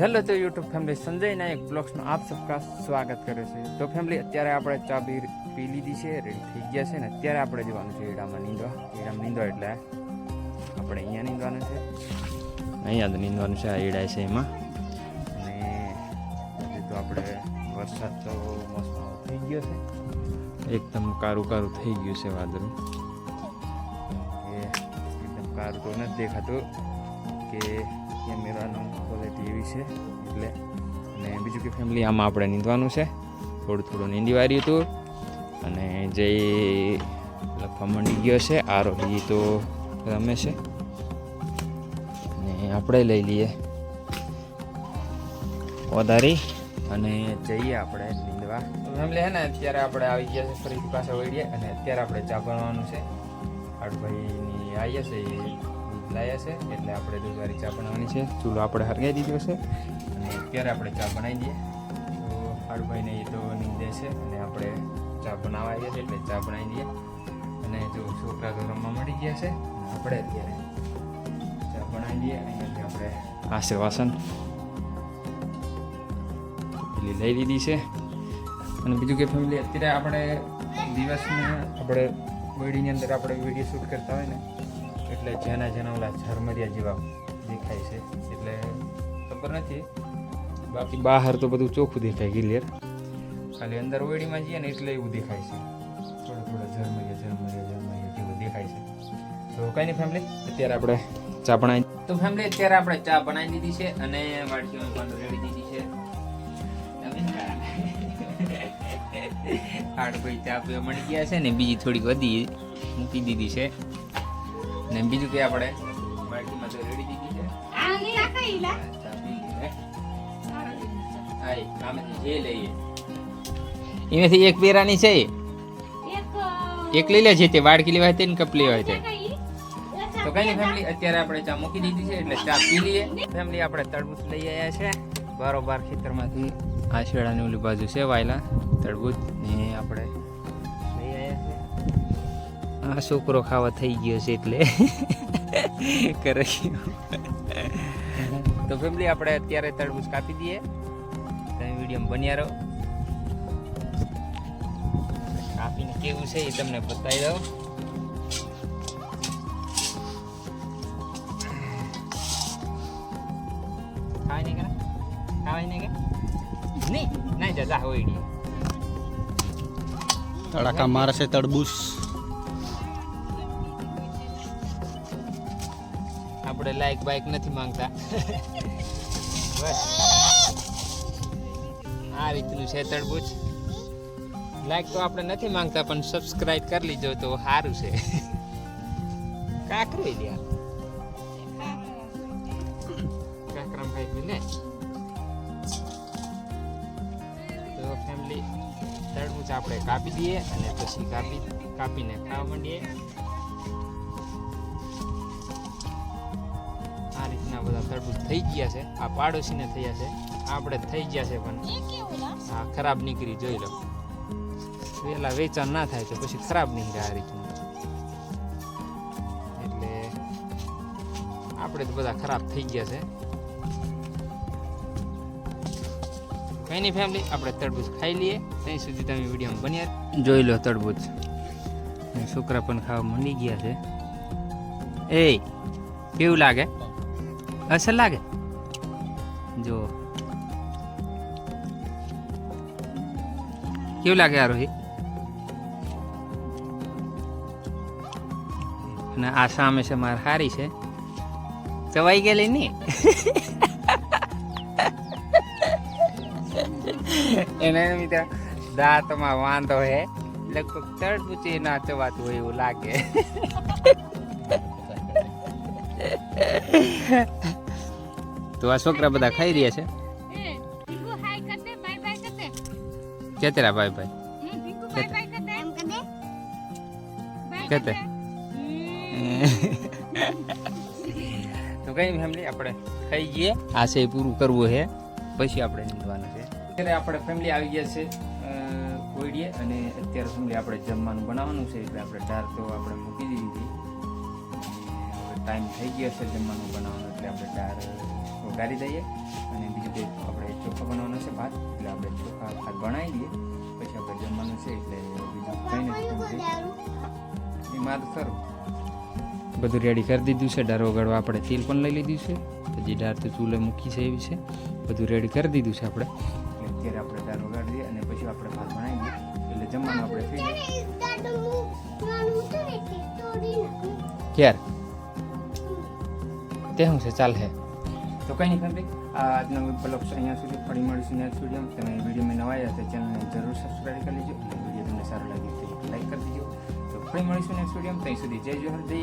Hello તો YouTube family Sanjay Nayak બ્લોગ્સમાં આપ સબકા સ્વાગત કરે છે. તો ફેમિલી અત્યારે આપણે ચા બી પી લીધી છે રેડી થઈ ગયા છે ને અત્યારે આપણે જવાનું છે ઈડામાં નીંદવા. ઈડામાં નીંદવા એટલે આપણે અહીંયા નીંદવાનું છે. અહીંયા તો નીંદવાનું છે આ ઈડા છે એમાં. અને તો આપણે વરસાદ તો મોસમ થઈ ગયો છે. એકદમ કારું કારું થઈ ગયું છે વાદળું. કે એકદમ કારું તો નથી દેખાતું કે કેમેરાનો ક્વોલિટી એવી છે, એટલે અને બીજું કે ફેમિલી આમાં આપણે નીંદવાનું છે. થોડું થોડું નીંદી હતું અને જે લખવા માંડી ગયો છે આરોહી તો રમે છે. અને આપણે લઈ લઈએ. વધારી અને જઈએ આપણે નીંદવા. ફેમિલી હે ને, અત્યારે આપણે આવી ગયા છે, ફરીથી પાછા વળીએ. અને અત્યારે આપણે ચા બનાવવાનું છે. હાટભાઈની આવીએ છે એ. દૂધ લાવ્યા છે, એટલે આપણે દુધારી ચા બનાવવાની છે. ચૂલો આપણે હરગાઈ દીધો છે. અને અત્યારે આપણે ચા બનાવી દઈએ. તો હાડભાઈને એ તો નીંદે છે, અને આપણે ચા બનાવવા આવીએ છે એટલે ચા બનાવી દઈએ. અને જો છોકરા તો રમવા મળી ગયા છે આપણે અત્યારે ચા બનાવી દઈએ. અહીંયાથી આપણે આશે વાસણ પેલી લઈ લીધી છે. અને બીજું કે ફેમિલી અત્યારે આપણે દિવસમાં આપણે વેડીની અંદર આપણે વીડિયો શૂટ કરતા હોય ને એટલે જેના જેના ઓલા ઝરમરિયા જેવા દેખાય છે, એટલે ખબર નથી. બાકી બહાર તો બધું ચોખ્ખું દેખાય ક્લિયર ખાલી અંદર ઓયડીમાં જઈએ ને એટલે એવું દેખાય છે. થોડા થોડા ઝરમરિયા ઝરમરિયા ઝરમરિયા જેવું દેખાય છે. તો કઈ નહીં ફેમિલી અત્યારે આપણે ચા બનાવી તો ફેમિલી અત્યારે આપણે ચા બનાવી દીધી છે અને વાડકીમાં પણ રેડી દીધી છે. હાડ ભાઈ ચા પીવા મળી ગયા છે ને, બીજી થોડીક વધી મૂકી દીધી છે. ને બીજું કે આપણે? બાટલીમાં તો રેડી દીધી છે. જે લઈએ. એમાંથી એક પેરાની છે એક લઈ લે છે તે વાડકી લેવાય તે ને કપ લેવાય તે તો કઈ નહીં ફેમિલી અત્યારે આપણે ચા મૂકી દીધી છે એટલે ચા પી લઈએ. ફેમિલી આપણે તરબૂચ લઈ આવ્યા છે. બારોબાર ખેતરમાંથી. આ શેડાની ઓલી બાજુ છે વાયલા તરબૂચ ને આપણે આ છોકરો ખાવા થઈ ગયો છે એટલે કરે તો ફેમિલી આપણે અત્યારે તરબૂચ કાપી દઈએ. તમે વીડિયો બન્યા રહો. કાપીને કેવું છે એ તમને બતાવી દઉં. ખાવાય નહીં કરા? ખાવાય નહીં કે નહીં નહીં જા હોય તડકા મારે છે આપણે લાઈક બાઈક નથી માંગતા. બસ. આ રીતનું છે તરબૂચ. લાઈક તો આપણે નથી માંગતા, પણ સબસ્ક્રાઇબ કરી લીજો તો સારું છે. કાકરી લ્યા કાકરામ ખાઈ ને તો ફેમિલી તરબૂચ આપણે કાપી દઈએ અને પછી કાપી કાપીને ખાવા માંડીએ. બધા તરબૂચ થઈ ગયા છે. આ પાડોશીને થયા છે. આપણે થઈ ગયા છે પણ હા ખરાબ નીકળી જોઈ લો. પેલા વેચાણ ના થાય તો પછી ખરાબ નીકળે આ રીતનું. એટલે આપણે તો બધા ખરાબ થઈ ગયા છે. કઈ નહીં ફેમિલી આપણે તરબૂચ ખાઈ લઈએ. ત્યાં સુધી તમે વિડીયોમાં બન્યા જોઈ લો તરબૂચ. છોકરા પણ ખાવા મંડી ગયા છે. એ કેવું લાગે? અસર લાગે જો કેવું લાગે આરોહી અને આ સામે છે મારે હારી છે ચવાઈ ગયેલી નહીં એને મિત્ર દાંતમાં વાંધો હે લગભગ તડબૂચી ના ચવાતું હોય એવું લાગે તો આ છોકરા બધા ખાઈ રહ્યા છે. કેતરા ભાઈ ભાઈ. કેતે. તો કઈ ફેમિલી આપણે ખાઈ જઈએ. આ છે પૂરું કરવું છે પછી આપણે નીંદવાનું છે. અત્યારે આપણે ફેમિલી આવી ગયા છે કોઈડીએ અને અત્યારે ફેમિલી આપણે જમવાનું બનાવવાનું છે એટલે આપણે દાળ તો આપણે મૂકી દીધી હતી. અને હવે ટાઈમ થઈ ગયો છે જમવાનું બનાવવાનું એટલે આપણે દાળ ગાળી દઈએ અને બીજું કંઈક આપણે ચોખા બનાવવાનો છે ભાત એટલે આપણે ચોખા ભાત બનાવી દઈએ. પછી આપણે જમવાનું છે એટલે બીજું કંઈ નથી એમાં તો ખરું બધું રેડી કરી દીધું છે. ડાર વગાડવા આપણે તેલ પણ લઈ લીધું છે. પછી ડાર તો ચૂલે મૂકી છે એવી છે. બધું રેડી કરી દીધું છે આપણે. એટલે અત્યારે આપણે ડાર વગાડી દઈએ અને પછી આપણે ભાત બનાવી દઈએ. એટલે જમવાનું આપણે થઈ જાય ક્યારે? તે શું છે ચાલ હે. તો કંઈ નહીં ફેમિલી આજનો બ્લોગ અહીંયા સુધી ફરી મળીશું નેક્સ્ટ વીડિયો તમે વિડીયોમાં નવા આવ્યા તો ચેનલને જરૂર સબસ્ક્રાઈબ કરી લેજો. વીડિયો તમને સારો લાગે તો લાઈક કરી દેજો. તો ફરી મળીશું નેક્સ્ટ વીડિયો ત્યાં સુધી જય જોહર જય